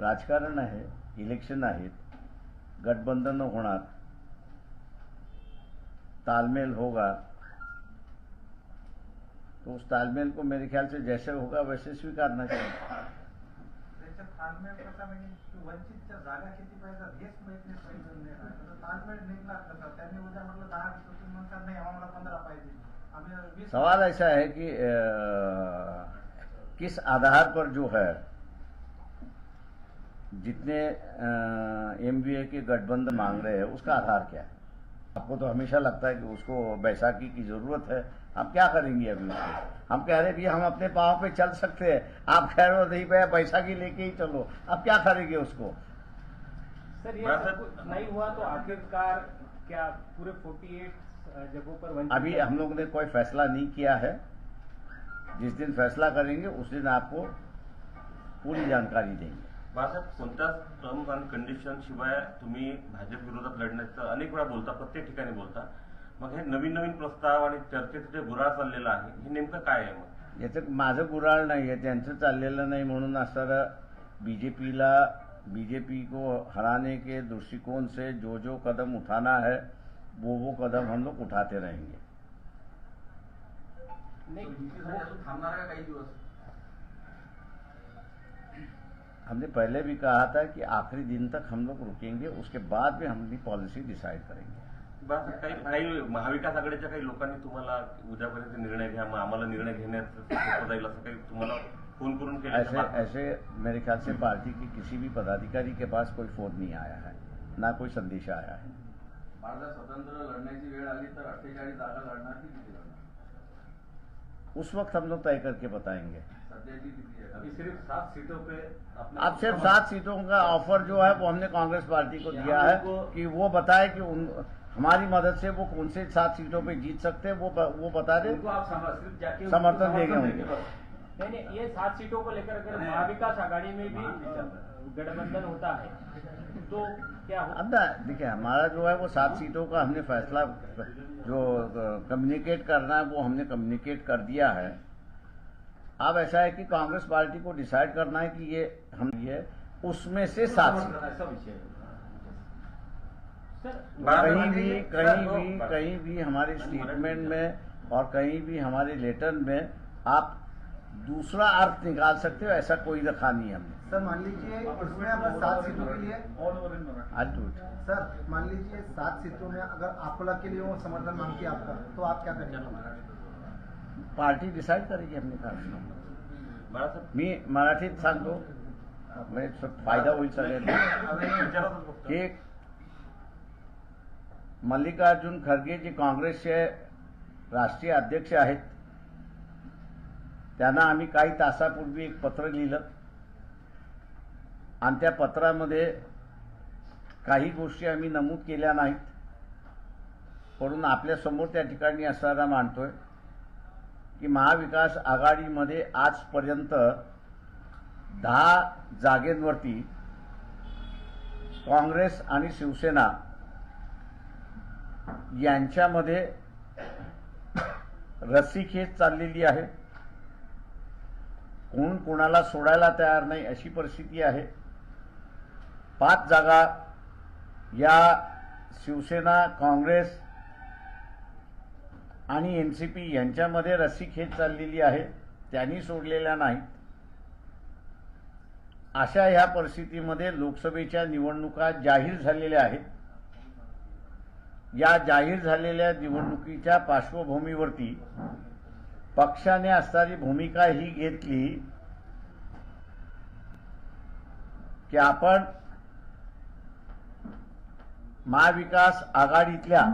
राजकारण आहे इलेक्शन आहेत गठबंधन होणार तालमेल होगा तो उस तालमेल को मेरे ख्याल से जैसे होगा वैसे स्वीकारना चाहिए। म्हणजे सवाल ऐसा है कि अ, किस आधार पर जो है जितने एमबीए के गठबंधन मांग रहे हैं उसका आधार क्या है? आपको तो हमेशा लगता है कि उसको बैसाखी की ज़रूरत है। आप क्या करेंगे अभी उसको? हम कह रहे भैया हम अपने पाँव पे चल सकते हैं। आप कह रहे हो नहीं भैया बैसाखी लेके ही चलो। आप क्या करेंगे उसको? सर ये नहीं हुआ तो आखिरकार क्या पूरे 48 जगहों पर अभी हम लोग ने कोई फैसला नहीं किया है। जिस दिन फैसला करेंगे उस दिन आपको पूरी जानकारी देंगे। बाळासाहेब कोणत्याच टर्म्स अँड कंडिशन शिवाय तुम्ही भाजप विरोधात लढण्याचं अनेक वेळा बोलता प्रत्येक ठिकाणी बोलता. मग हे नवीन नवीन प्रस्ताव आणि चर्चेचं जे गुराळ चाललेलं आहे हे नेमकं काय आहे मग? याचं माझं गुराळ नाही आहे त्यांचं चाललेलं नाही म्हणून असं बीजेपीला बीजेपी को हराने के दृष्टिकोण से जो जो कदम उठाना है वो वो कदम हम लोग उठाते रहेंगे। हमने पहले भी कहा था कि आखिरी दिन तक हम लोग रुकेंगे उसके बाद भी हम अपनी पॉलिसी डिसाइड करेंगे। काही काही महाविकास आघाडीच्या काही लोकांनी तुम्हाला उद्यापर्यंत निर्णय घ्या आम्हाला निर्णय घेण्यात जाईल असं काही तुम्हाला फ़ोन करून ऐसे ऐसे मेरे ख्याल से पार्टी के किसी भी पदाधिकारी के पास कोई फ़ोन नहीं आया है ना कोई संदेश आया है। भारतात स्वतंत्र लढण्याची वेळ आली तर अठ्ठेचाळीस जागा लढणार की किती लढणार उस वक्त हम लोग तय करके बताएँगे। अभी सिर्फ़ सात सीटों पे अब सिर्फ़ सात सीटों का ऑफ़र जो है वो हमने कांग्रेस पार्टी को दिया है कि वो बताए कि उन हमारी मदद से वो कौन से सात सीटों पे जीत सकते हैं वो वो बता दे। समर्थन देंगे उनको। नहीं नहीं ये सात सीटों को लेकर अगर महाविकास आघाड़ी में भी गठबंधन होता है तो क्या अब देखिए हमारा जो है वो सात सीटों का हमने फैसला जो कम्युनिकेट करना है वो हमने कम्युनिकेट कर दिया है। अब ऐसा है कि कांग्रेस पार्टी को डिसाइड करना है कि ये हम ये उसमें से विषय कहीं भी कहीं भी कहीं भी हमारे स्टेटमेंट में और कहीं भी हमारे लेटर में आप दूसरा अर्थ निकाल सकते हो ऐसा कोई रखा नहीं है हमने। सर मान लीजिए इसमें अगर सात सीटों के लिए सर मान लीजिए सात सीटों में अगर अकोला के लिए वो समर्थन मांगती है आपका तो आप क्या करेंगे? पार्टी डिसाईड करेगी कारण बाळासाहेब मी। मराठीत सांगतो म्हणजे फायदा होईल सगळ्यांना। की मल्लिकार्जुन खरगे जे काँग्रेसचे राष्ट्रीय अध्यक्ष आहेत. त्यांना आम्ही काही तासापूर्वी एक पत्र लिहिलं. आणि त्या पत्रामध्ये काही गोष्टी आम्ही नमूद केल्या नाहीत. म्हणून आपल्यासमोर त्या ठिकाणी असताना मांडतोय की महाविकास आघाडीमध्ये आजपर्यंत दहा जागेंवरती काँग्रेस आणि शिवसेना यांच्यामध्ये रस्सीखेच चाललेली आहे. कोण कोणाला सोडायला तयार नाही अशी परिस्थिती आहे. पाच जागा या शिवसेना काँग्रेस आणि एन सी पी यांच्यामध्ये रस्सीखेच चाललेली आहे. त्यांनी सोडलेल्या नाहीत. अशा ह्या परिस्थितीमध्ये लोकसभेच्या निवडणुका जाहीर झालेल्या आहेत. या जाहीर झालेल्या निवडणुकीच्या पार्श्वभूमीवरती पक्षाने असणारी भूमिका ही घेतली की आपण महाविकास आघाडीतल्या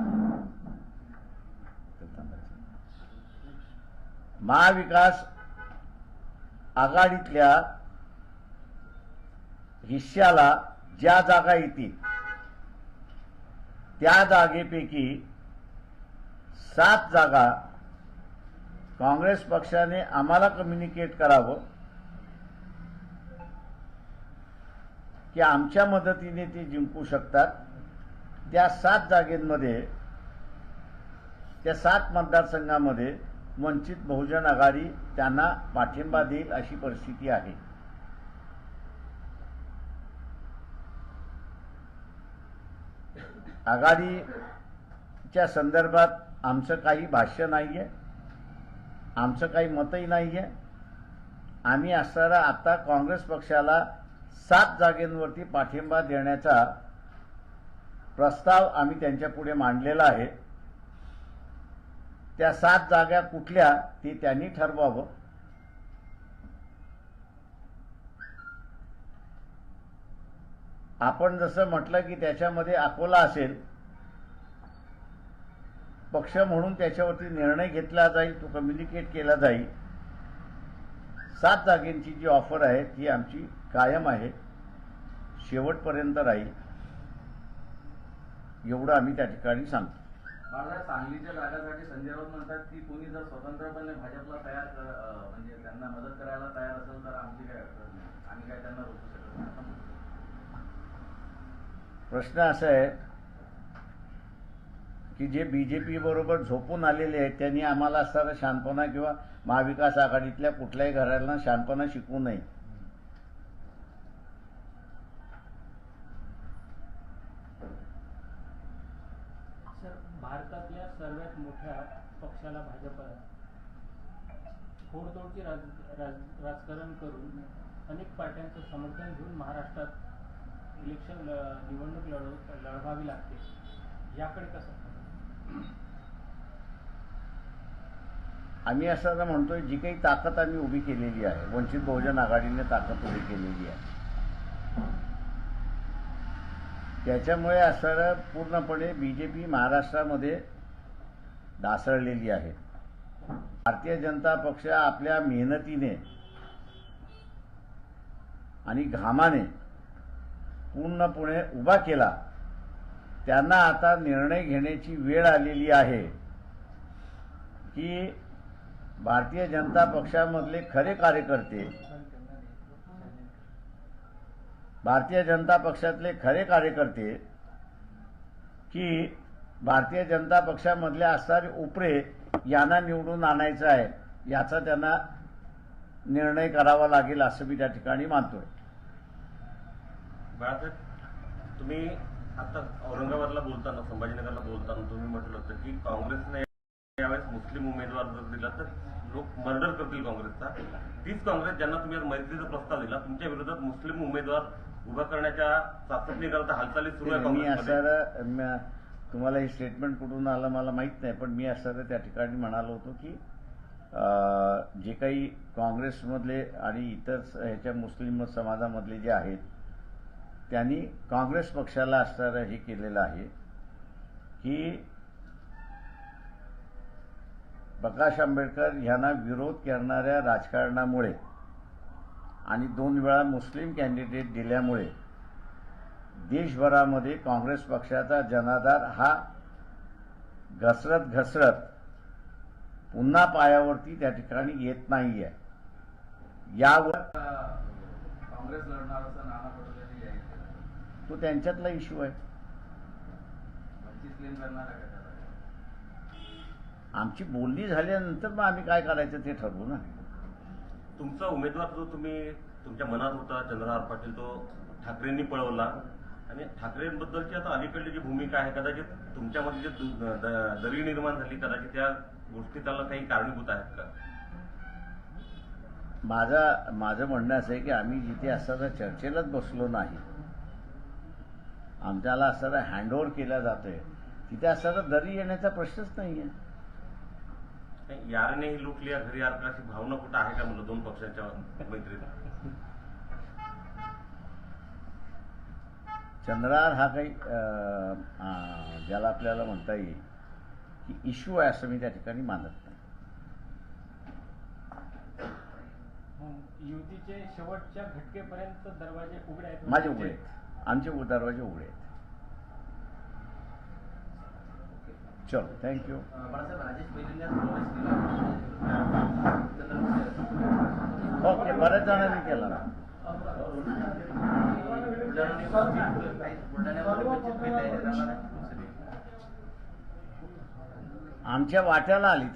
महाविकास आघाडीतल्या हिश्श्याला ज्या जागा येतील त्या जागेपैकी सात जागा काँग्रेस पक्षाने आम्हाला कम्युनिकेट करावं की आमच्या मदतीने ते जिंकू शकतात. त्या सात जागेंमध्ये त्या सात मतदारसंघामध्ये वंचित बहुजन आघाडी त्यांना पाठिंबा देईल अशी परिस्थिती आहे. आघाडीच्या संदर्भात आमचं काही भाष्य नाही आहे आमचं काही मतही नाही आहे आम्ही असणारा आता काँग्रेस पक्षाला सात जागेंवरती पाठिंबा देण्याचा प्रस्ताव आम्ही त्यांच्यापुढे मांडलेला आहे. त्या सात जागा कुठल्या ते त्यांनी ठरवावं. आपण जसं म्हटलं की त्याच्यामध्ये अकोला असेल पक्ष म्हणून त्याच्यावरती निर्णय घेतला जाईल तो कम्युनिकेट केला जाईल. सात जागेंची जी ऑफर आहे ती आमची कायम आहे. शेवटपर्यंत राहील. एवढं आम्ही त्या ठिकाणी सांगतो. सांगलीच्या जागासाठी संजय राऊत म्हणतात की कोणी जर स्वतंत्रपणे भाजपला तयार म्हणजे त्यांना मदत करायला तयार असेल तर आमची काय अडचण नाही. आम्ही काय त्यांना रोखू शकत नाही. प्रश्न असा आहे की जे बी जे बरोबर झोपून आलेले आहेत त्यांनी आम्हाला असणारा शांतपणा किंवा महाविकास आघाडीतल्या कुठल्याही घराला शांतपणा शिकवू नये. सर भारतातल्या सर्वात मोठ्या पक्षाला भाजप आहे फोडतोडचे राज, राज, राजकारण करून अनेक पार्ट्यांचं समर्थन घेऊन महाराष्ट्रात इलेक्शन ल- निवडणूक लढव लढवावी लागते. याकडे कसं? आम्ही असं म्हणतोय जी काही ताकद आम्ही उभी केलेली आहे वंचित बहुजन आघाडीने ताकद उभी केलेली आहे. त्याच्यामुळे असं पूर्णपणे बीजेपी महाराष्ट्रामध्ये ढासळलेली आहे. भारतीय जनता पक्ष आपल्या मेहनतीने आणि घामाने पूर्णपणे उभा केला. त्यांना आता निर्णय घेण्याची वेळ आलेली आहे. की भारतीय जनता पक्षामधले खरे कार्यकर्ते भारतीय जनता पक्षातले खरे कार्यकर्ते की भारतीय जनता पक्षामधले असणारे उपरे यांना निवडून आणायचं आहे याचा त्यांना निर्णय करावा लागेल असं मी त्या ठिकाणी मानतोय. तुम्ही आता औरंगाबादला बोलताना संभाजीनगरला बोलताना तुम्ही म्हटलं होतं की काँग्रेसने यावेळेस मुस्लिम उमेदवार जर दिला तर लोक मर्डर करतील काँग्रेसचा. तीच काँग्रेस ज्यांना तुम्ही आज मैत्रीचा प्रस्ताव दिला तुमच्या विरोधात मुस्लिम उमेदवार उभा करण्याच्या चाचपणीकरता हालचाली सुरू आहे म- तुम्हाला हे स्टेटमेंट कुठून आलं मला माहीत नाही पण मी असं त्या ठिकाणी म्हणालो होतो की जे काही काँग्रेसमधले आणि इतर ह्याच्या मुस्लिम समाजामधले जे आहेत त्यांनी काँग्रेस पक्षाला असणारं हे केलेलं आहे की प्रकाश आंबेडकर यांना विरोध करणाऱ्या राजकारणामुळे आणि दोन वेळा मुस्लिम कॅन्डिडेट दिल्यामुळे देशभरामध्ये काँग्रेस पक्षाचा जनाधार हा घसरत घसरत पुन्हा पायावरती त्या ठिकाणी येत नाहीये. यावर काँग्रेस लढणार असं नाना पटोले तो त्यांच्यातला इश्यू आहे. आमची बोलणी झाल्यानंतर मग आम्ही काय करायचं ते ठरवू ना. तुमचा उमेदवार जो तुम्ही तुमच्या मनात होता चंद्रहार पाटील तो ठाकरेंनी पळवला. आणि ठाकरेंबद्दलची आता अलीकडली जी भूमिका आहे कदाचित तुमच्यामध्ये जे दरी निर्माण झाली कदाचित त्या गोष्टी त्याला काही कारणीभूत आहेत का? माझा माझं म्हणणं असं आहे की आम्ही जिथे असताना चर्चेलाच बसलो नाही आमच्याला असताना हँडओव्हर केला जातोय. तिथे असताना दरी येण्याचा प्रश्नच नाही आहे नाही, यारने ही लूट लिया घरी यार अशी भावना कुठं आहे का म्हणलं दोन पक्षांच्या मैत्रीत चंद्रार हा काही अं, ज्याला आपल्याला म्हणता येईल की इश्यू आहे असं मी त्या ठिकाणी मानत नाही. हं, युतीचे शेवटच्या घटकेपर्यंत दरवाजे उघडे आहेत. माझे उघडे आहेत. आमचे उ- दरवाजे उघडे आहेत. चलो थँक्यू ओके बऱ्याच जणांनी केला. ना. आमच्या वाट्याला आली.